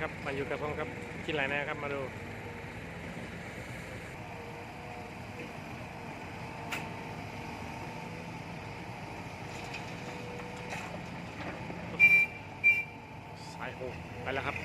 ครับมาอยู่กับผมครับกินอะไรนะครับมาดูสายโหไปแล้วครับ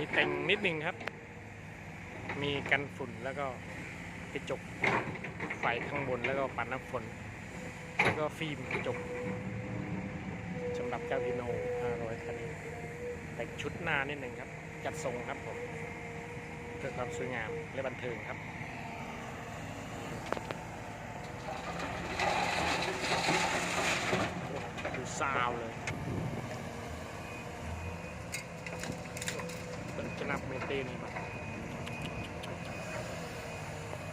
ีแต่งนิดนึงครับ มีกันฝุ่นแล้วก็กระจกไฟข้างบนแล้วก็ปัดน้ำฝน แล้วก็ฟิล์มกระจกสำหรับเจ้าพีโน500คันนี้แต่งชุดหน้านิดนึงครับ จัดทรงครับผมเพื่อความสวยงามและบันเทิงครับดูซาวเลย เป็ นับเมเต้นี่มา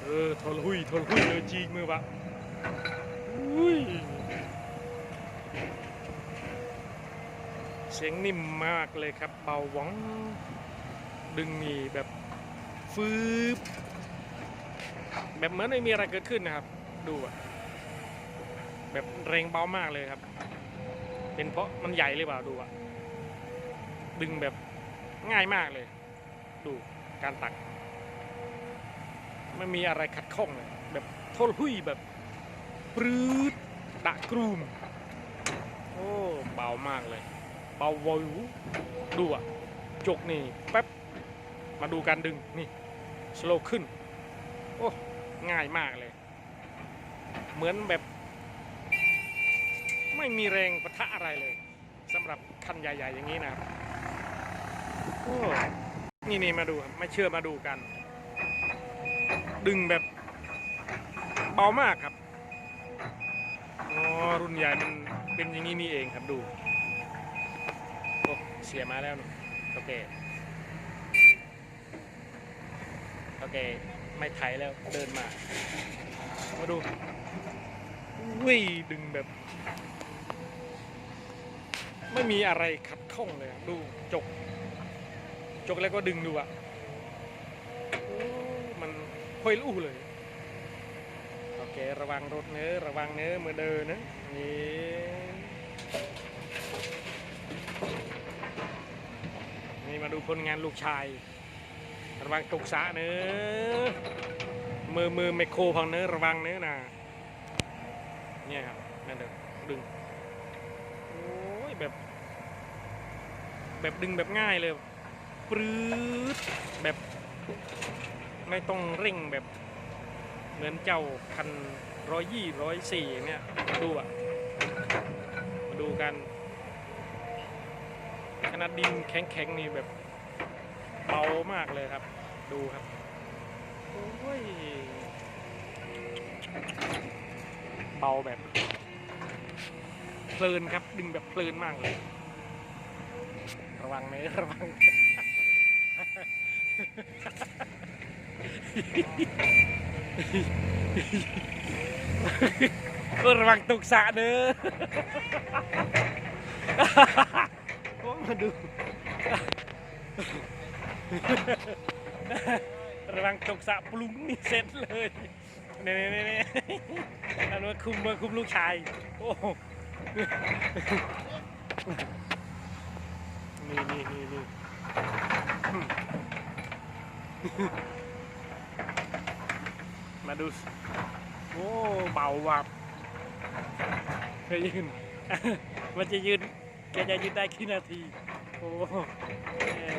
เออทนหุยทนหุยเลยจริงมือปะอุ้ยเสียงนิ่มมากเลยครับ เบาหวัง ดึงนี่แบบฟืบแบบเหมือนไม่มีอะไรเกิดขึ้นนะครับ ดูอะแบบแรงเบามากเลยครับ เป็นเพราะมันใหญ่หรือเปล่าดูอะดึงแบบง่ายมากเลย ดูการตัก ไม่มีอะไรขัดข้องเลย แบบโทนหุยแบบปรืดดะกรูม โอ้เบามากเลย เบาวิวดูอะจกนี่แป๊บ มาดูการดึงนี่สโลขึ้น โอ้ง่ายมากเลย เหมือนแบบ ไม่มีแรงปะทะอะไรเลยสำหรับคันใหญ่ ๆ อย่างนี้นะครับ นี่นี่มาดูครับไม่เชื่อมาดูกัน ดึงแบบเบามากครับอ๋อรุ่นใหญ่มันเป็นอย่างนี้นี่เองครับดูโอ้เสียมาแล้วนี่โอเคโอเคไม่ไถแล้วเดินมา มาดูวิ่ดึงแบบ ไม่มีอะไรขัดข้องเลยดูจก จกแล้วก็ดึงดูอะมันค่อยลู่เลย โอเค ระวังรถเนื้อระวังเนื้อเมื่อเดินนะนี่นี่มาดูผลงานลูกชาย ระวังตกสะเนื้อมือมือไมโครพังเนื้อระวังเนื้อนะเนี่ยครับนั่นเด้อดึง โอ้ยแบบ แบบดึงแบบง่ายเลย ปรื๊ดแบบ ไม่ต้องเร่งแบบ เหมือนเจ้าคันร้อยยี่ร้อยสี่เนี่ยดูอะ มาดูกันขนาดดินแข็งๆนี่แบบเบามากเลยครับ ดูครับ โอ้ย เบาแบบ เพลินครับ ดึงแบบเพลินมากเลย ระวังเนื้อระวัง ระวังตกสระเด้อโอ้มาดู ระวังตกสระปลุงนี่เสร็จเลยนี่นี่นี่นี่อันนี้คุมมาคุมลูกชาย โอ้นี่นี่นี่นี่ มาดู โอ้ เบาว่ะเคยยืน มันจะยืนแกจะยืนได้กี่นาที โอ้เอ้ย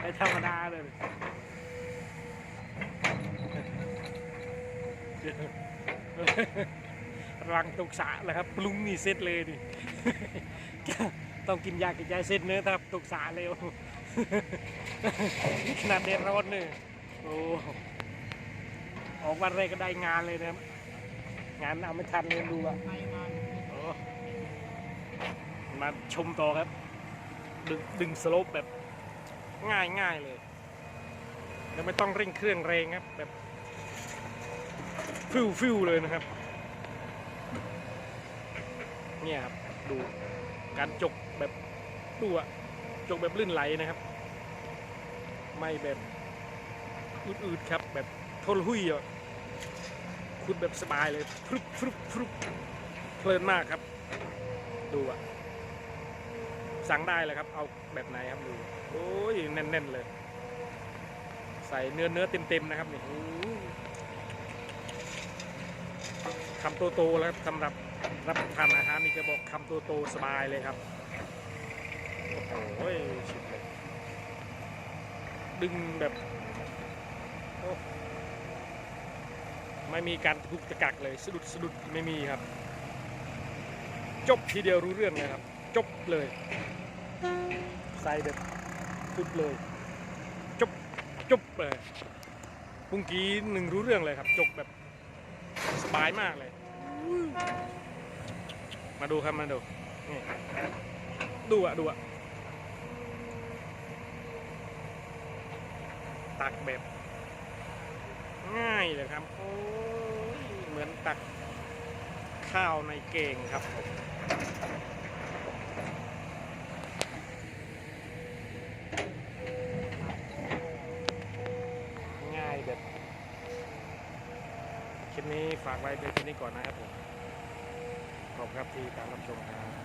ไม่ธรรมดาเลยรังตกสะแล้วครับปรุงนี่เสร็จเลยดิ ต้องกินยากินยาเสร็จเนื้อครับตกสะเร็ว ขนาดเดนร้อนเลยโอ้ออกวันแรกก็ได้งานเลยนะครับงานเอาไม่ทันเลยดูอะโอ้มาชมต่อครับ ดึงดึงสโลปแบบง่ายง่ายเลยแล้วไม่ต้องเร่งเครื่องแรงครับ แบบฟิวฟิวเลยนะครับ เนี่ยครับ ดูการจกแบบดูอะ จกแบบลื่นไหลนะครับ ไม่แบบอืดๆครับ แบบทนหุยอะคุณแบบสบายเลยฟรุบฟรุบฟรุบเพลินมากครับ ดูอะ สั่งได้เลยครับ เอาแบบไหนครับดูโอ้ยแน่นๆเลย ใส่เนื้อเนื้อเต็มๆนะครับนี่ยคำโตๆแล้วสำหรับรับประทานอาหารนี่จะบอกคำโตๆสบายเลยครับ โอ้โหสุดเลยดึงแบบไม่มีการทุกตะกักเลยสะดุดสะดุดไม่มีครับ จบทีเดียวรู้เรื่องเลยครับ จบเลย ใส่แบบสุดเลย จบจบเลยปุ้งกี้หนึ่งรู้เรื่องเลยครับ จบแบบสบายมากเลย มาดูครับมาดูนี่ดูอะดูอะ ตักแบบง่ายเลยครับ โอ้ยเหมือนตักข้าวในเก่งครับผมง่ายแบบคลิปนี้ฝากไว้เพียงแค่นี้ก่อนนะครับผมขอบคุณครับที่ตามรับชมครับ